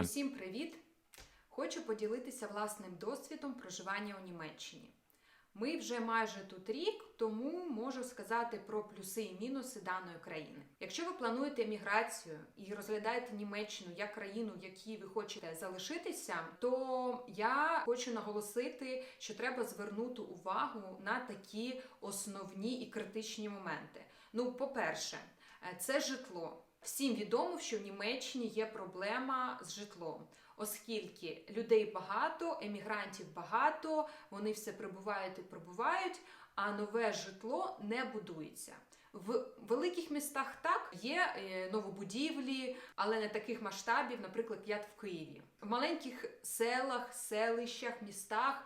Вітаю. Всім привіт! Хочу поділитися власним досвідом проживання у Німеччині. Ми вже майже тут рік, тому можу сказати про плюси і мінуси даної країни. Якщо ви плануєте еміграцію і розглядаєте Німеччину як країну, в якій ви хочете залишитися, то я хочу наголосити, що треба звернути увагу на такі основні і критичні моменти. Ну, по-перше, е, це житло. Всім відомо, що в Німеччині є проблема з житлом, оскільки людей багато, емігрантів багато, вони все прибувають і прибувають, а нове житло не будується. В великих містах так є е, новобудівлі, але не таких масштабів, наприклад, як в Києві. В маленьких селах, селищах, містах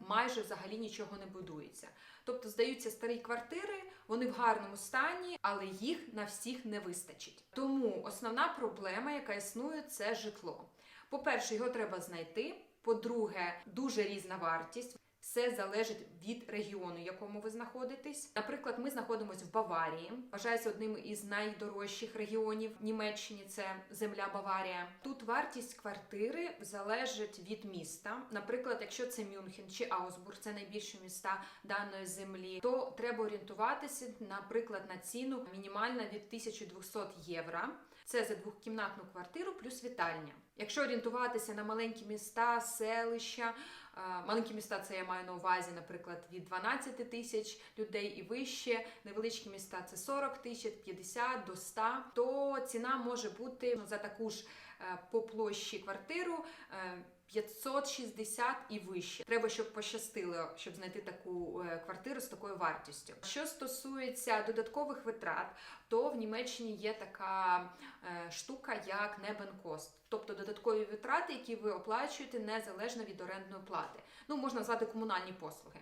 майже взагалі нічого не будується. Тобто здаються старі квартири, вони в гарному стані, але їх на всіх не вистачить. Тому основна проблема, яка існує, це житло. По-перше, його треба знайти. По-друге, дуже різна вартість. Все залежить від регіону, в якому ви знаходитесь. Наприклад, ми знаходимося в Баварії. Вважається одним із найдорожчих регіонів в Німеччині. Це земля Баварія. Тут вартість квартири залежить від міста. Наприклад, якщо це Мюнхен чи Аусбург, це найбільші міста даної землі, то треба орієнтуватися, наприклад, на ціну мінімальна від 1200 євро. Це за двохкімнатну квартиру плюс вітальня. Якщо орієнтуватися на маленькі міста, селища, е, маленькі міста, це я маю на увазі, наприклад, від 12 тисяч людей і вище, невеличкі міста це 40 тисяч, 50 до 100, то ціна може бути ну, за таку ж е, по площі квартиру. Е, 560 і вище. Треба, щоб пощастило, щоб знайти таку е, квартиру з такою вартістю. Що стосується додаткових витрат, то в Німеччині є така е, штука, як Небенкост, тобто додаткові витрати, які ви оплачуєте незалежно від орендної плати. Ну, можна назвати комунальні послуги.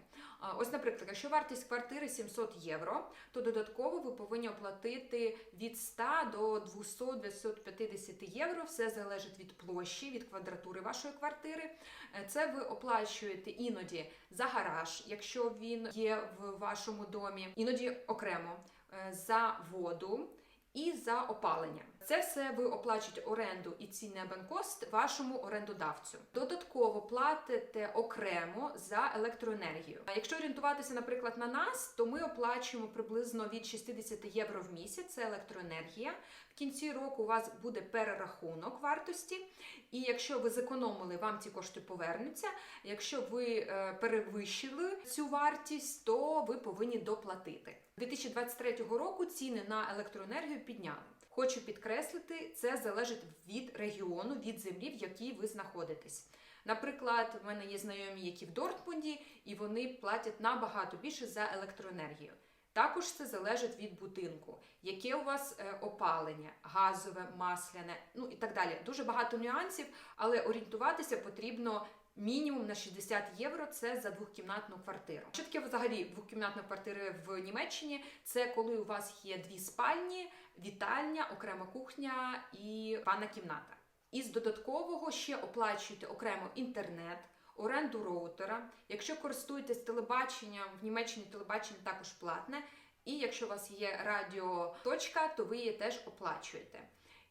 Ось, наприклад, якщо вартість квартири 700 євро, то додатково ви повинні оплатити від 100 до 200-250 євро. Все залежить від площі, від квадратури вашої квартири. Е, Це ви оплачуєте іноді за гараж, якщо він є в вашому домі, іноді окремо е, за воду. І за опалення це все ви оплачуєте оренду і ці небенкост вашому орендодавцю. Додатково платите окремо за електроенергію. А якщо орієнтуватися, наприклад, на нас, то ми оплачуємо приблизно від 60 євро в місяць. Це електроенергія. В кінці року у вас буде перерахунок вартості, і якщо ви зекономили, вам ці кошти повернуться. Якщо ви е, перевищили цю вартість, то ви повинні доплатити. 2023 року ціни на електроенергію підняли. Хочу підкреслити, це залежить від регіону, від землі, в якій ви знаходитесь. Наприклад, в мене є знайомі, які в Дортмунді, і вони платять набагато більше за електроенергію. Також це залежить від будинку, яке у вас е, опалення, газове, масляне, ну і так далі. Дуже багато нюансів, але орієнтуватися потрібно мінімум на 60 євро. Це за двохкімнатну квартиру. Що таке взагалі двохкімнатна квартира в Німеччині? Це коли у вас є дві спальні, вітальня, окрема кухня і ванна кімната. Із додаткового ще оплачуєте окремо інтернет. Оренду роутера. Якщо користуєтесь телебаченням, в Німеччині телебачення також платне. І якщо у вас є радіоточка, то ви її теж оплачуєте.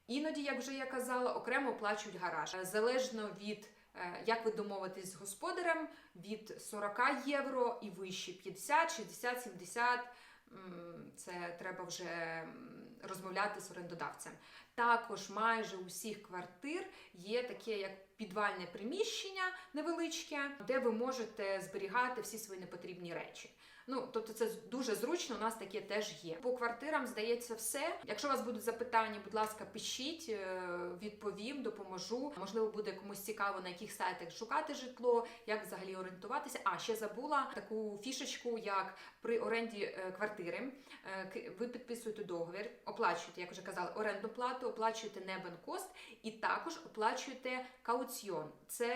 Іноді, як вже я казала, окремо оплачують гараж. Залежно від е, як ви домовитесь з господарем, від 40 євро і вище 50, 60, 70. Це треба вже розмовляти з орендодавцем. Також майже у всіх квартир є таке як підвальне приміщення невеличке, де ви можете зберігати всі свої непотрібні речі. Ну, тобто це дуже зручно, у нас таке теж є. По квартирам здається все. Якщо у вас будуть запитання, будь ласка, пишіть, е, відповім, допоможу. Можливо, буде комусь цікаво, на яких сайтах шукати житло, як взагалі орієнтуватися. А ще забула таку фішечку, як при оренді е, квартири е, ви підписуєте договір, оплачуєте, як вже казала, оренду плату, оплачуєте небенкост і також оплачуєте кауціон. Це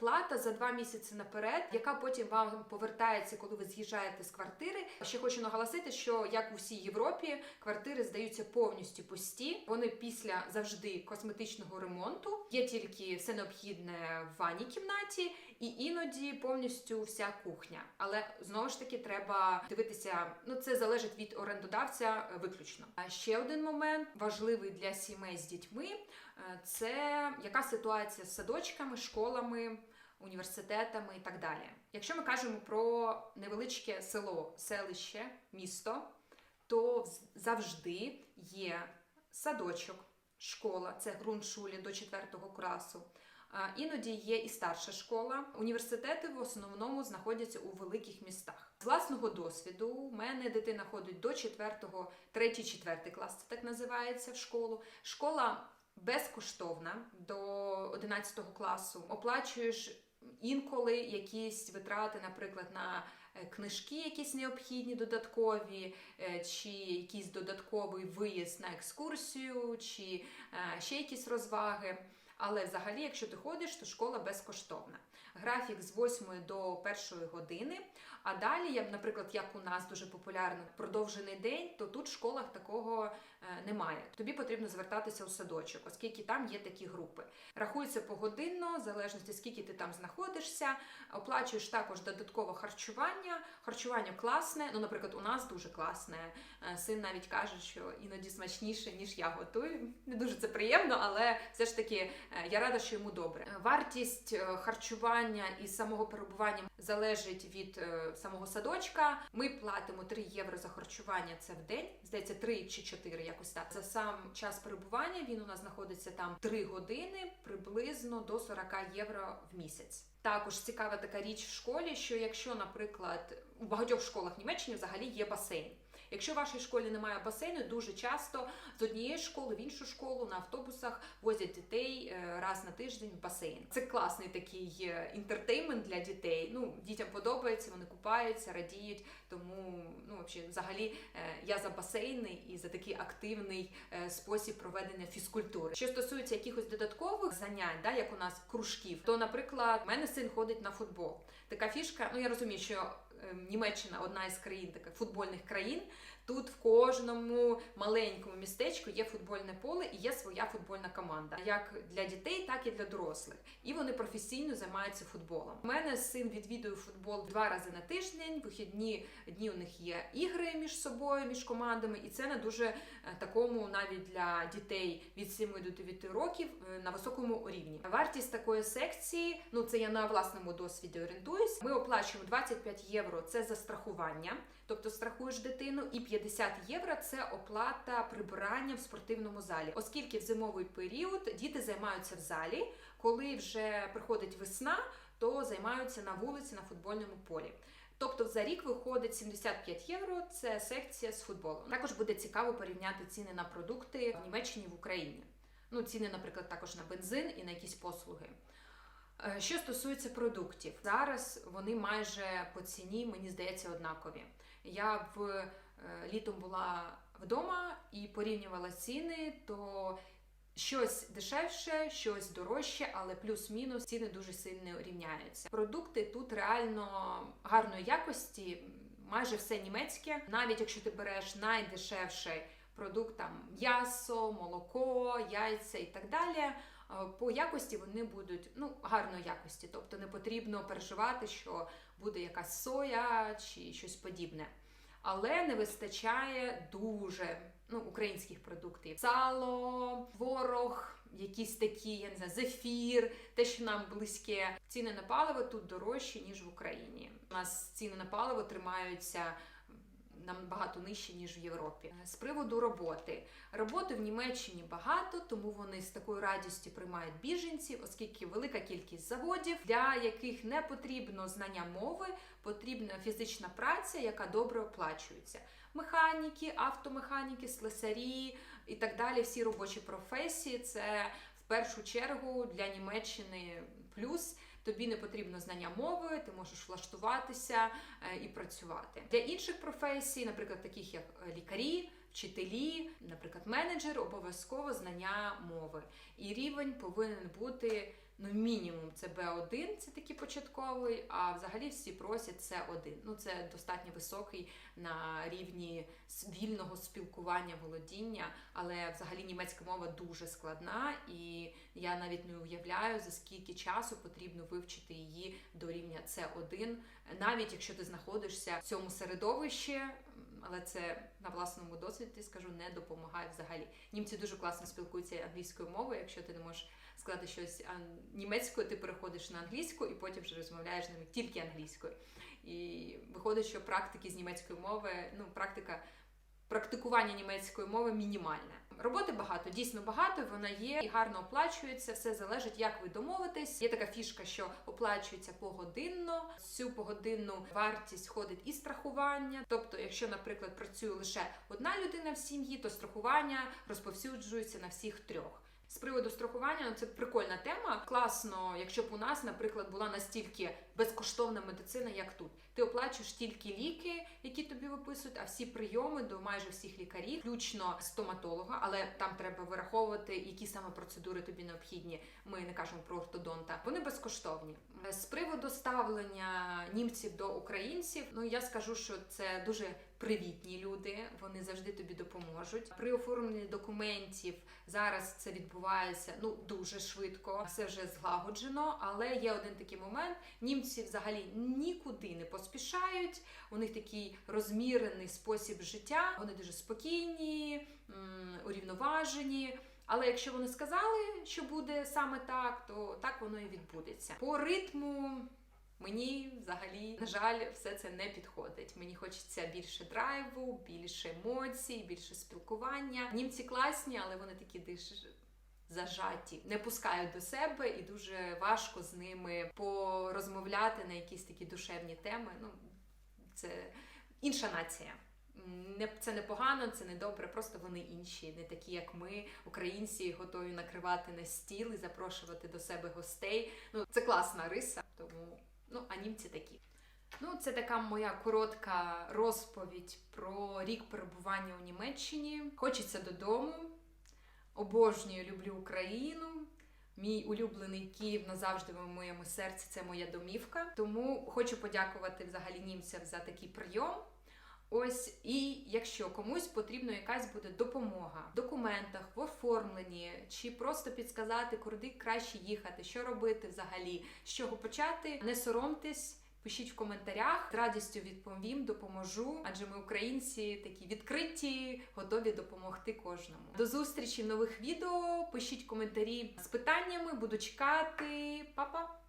плата за два місяці наперед, яка потім вам повертається, коли ви з'їжджаєте з квартири. Ще хочу наголосити, що як у всій Європі квартири здаються повністю пусті. Вони після завжди косметичного ремонту. Є тільки все необхідне в ванній кімнаті, і іноді повністю вся кухня. Але знову ж таки треба дивитися. Ну це залежить від орендодавця е, виключно. А ще один момент важливий для сімей з дітьми е, це яка ситуація з садочками, школами. Університетами і так далі. Якщо ми кажемо про невеличке село, селище, місто, то завжди є садочок, школа, це ґрунтшулі до 4 класу. Іноді є і старша школа. Університети в основному знаходяться у великих містах. З власного досвіду, у мене дитина ходить до 4-го, 3-4 клас, це так називається в школу. Школа безкоштовна до 11 класу. Оплачуєш інколи якісь витрати, наприклад, на е, книжки, якісь необхідні додаткові, е, чи якийсь додатковий виїзд на екскурсію, чи е, ще якісь розваги. Але взагалі, якщо ти ходиш, то школа безкоштовна. Графік з 8 до 1 години. А далі, як, наприклад, як у нас дуже популярно продовжений день, то тут в школах такого е, немає. Тобі потрібно звертатися у садочок, оскільки там є такі групи. Рахується погодинно, в залежності скільки ти там знаходишся. Оплачуєш також додаткове харчування. Харчування класне. Ну, наприклад, у нас дуже класне. Е, Син навіть каже, що іноді смачніше, ніж я готую. Не дуже це приємно, але все ж таки е, я рада, що йому добре. Вартість харчування і самого перебування залежить від е, самого садочка. Ми платимо 3 євро за харчування. Це в день. Здається, 3 чи 4, якось так. За сам час перебування він у нас знаходиться там 3 години, приблизно до 40 євро в місяць. Також цікава така річ в школі, що якщо, наприклад, у багатьох школах в Німеччині взагалі є басейн. Якщо в вашій школі немає басейну, дуже часто з однієї школи в іншу школу на автобусах возять дітей е, раз на тиждень в басейн. Це класний такий е, інтертеймент для дітей. Ну дітям подобається, вони купаються, радіють. Тому ну взагалі, взагалі е, я за басейни і за такий активний е, спосіб проведення фізкультури. Що стосується якихось додаткових занять, да, як у нас кружків, то, наприклад, в мене син ходить на футбол. Така фішка, ну я розумію, що е, Німеччина одна із країн таких футбольних країн. Тут в кожному маленькому містечку є футбольне поле і є своя футбольна команда, як для дітей, так і для дорослих. І вони професійно займаються футболом. У мене син відвідує футбол два рази на тиждень. Вихідні дні у них є ігри між собою, між командами, і це на дуже е, такому навіть для дітей від 7 до 9 років е, на високому рівні. Вартість такої секції, ну це я на власному досвіді орієнтуюсь. Ми оплачуємо 25 євро це за страхування, тобто страхуєш дитину, і 50 євро це оплата прибирання в спортивному залі, оскільки в зимовий період діти займаються в залі, коли вже приходить весна, то займаються на вулиці на футбольному полі. Тобто за рік виходить 75 євро. Це секція з футболу. Також буде цікаво порівняти ціни на продукти в Німеччині в Україні. Ну, ціни, наприклад, також на бензин і на якісь послуги. Е, Що стосується продуктів, зараз вони майже по ціні, мені здається, однакові. Я в е, літом була вдома і порівнювала ціни, то щось дешевше, щось дорожче, але плюс-мінус ціни дуже сильно рівняються. Продукти тут реально гарної якості, майже все німецьке. Навіть якщо ти береш найдешевший продукт, там м'ясо, молоко, яйця і так далі. Е, По якості вони будуть ну гарної якості, тобто не потрібно переживати, що буде якась соя чи щось подібне. Але не вистачає дуже ну, українських продуктів: сало, творог, якісь такі, я не знаю, зефір, те, що нам близьке. Ціни на паливо тут дорожчі ніж в Україні. У нас ціни на паливо тримаються набагато нижче, ніж в Європі. З приводу роботи. Роботи в Німеччині багато, тому вони з такою радістю приймають біженців, оскільки велика кількість заводів, для яких не потрібно знання мови, потрібна фізична праця, яка добре оплачується. Механіки, автомеханіки, слесарі і так далі. Всі робочі професії це в першу чергу для Німеччини плюс. Тобі не потрібно знання мови, ти можеш влаштуватися е, і працювати. Для інших професій, наприклад, таких як е, лікарі, вчителі, наприклад, менеджер, обов'язково знання мови. І рівень повинен бути Ну, мінімум це B1, це такий початковий, а взагалі всі просять C1. Ну, це достатньо високий на рівні вільного спілкування, володіння, але взагалі німецька мова дуже складна, і я навіть не уявляю, за скільки часу потрібно вивчити її до рівня C1, навіть якщо ти знаходишся в цьому середовищі. Але це на власному досвіді скажу не допомагає взагалі. Німці дуже класно спілкуються англійською мовою. Якщо ти не можеш сказати щось німецькою, ти переходиш на англійську і потім вже розмовляєш з ними тільки англійською. І виходить, що практики з німецької мови, ну практика практикування німецької мови мінімальне. Роботи багато, дійсно багато. Вона є і гарно оплачується. Все залежить, як ви домовитесь. Є така фішка, що оплачується погодинно. Цю погодинну вартість входить і страхування. Тобто, якщо, наприклад, працює лише одна людина в сім'ї, то страхування розповсюджується на всіх трьох. З приводу страхування, це прикольна тема. Класно, якщо б у нас, наприклад, була настільки безкоштовна медицина, як тут. Ти оплачуєш тільки ліки, які тобі виписують, а всі прийоми до майже всіх лікарів, включно стоматолога, але там треба вираховувати, які саме процедури тобі необхідні. Ми не кажемо про ортодонта. Вони безкоштовні. З приводу ставлення німців до українців, ну я скажу, що це дуже привітні люди. Вони завжди тобі допоможуть. При оформленні документів зараз це відбувається ну дуже швидко. Все вже злагоджено, але є один такий момент. Німці взагалі нікуди не поспішають. У них такий розмірений спосіб життя. Вони дуже спокійні, урівноважені. Але якщо вони сказали, що буде саме так, то так воно і відбудеться. По ритму мені взагалі, на жаль, все це не підходить. Мені хочеться більше драйву, більше емоцій, більше спілкування. Німці класні, але вони такі дуже зажаті, не пускають до себе, і дуже важко з ними порозмовляти на якісь такі душевні теми. Ну, це інша нація. Не це не погано, це не добре. Просто вони інші, не такі, як ми, українці, готові накривати на стіл і запрошувати до себе гостей. Ну це класна риса, тому ну а німці такі. Ну, це така моя коротка розповідь про рік перебування у Німеччині. Хочеться додому. Обожнюю, люблю Україну. Мій улюблений Київ назавжди в моєму серці це моя домівка. Тому хочу подякувати взагалі німцям за такий прийом. Ось і якщо комусь потрібна якась буде допомога в документах, в оформленні, чи просто підсказати, куди краще їхати, що робити взагалі, з чого почати, не соромтесь. Пишіть в коментарях, з радістю відповім, допоможу. Адже ми українці такі відкриті, готові допомогти кожному. До зустрічі в нових відео. Пишіть коментарі з питаннями, буду чекати. Па-па!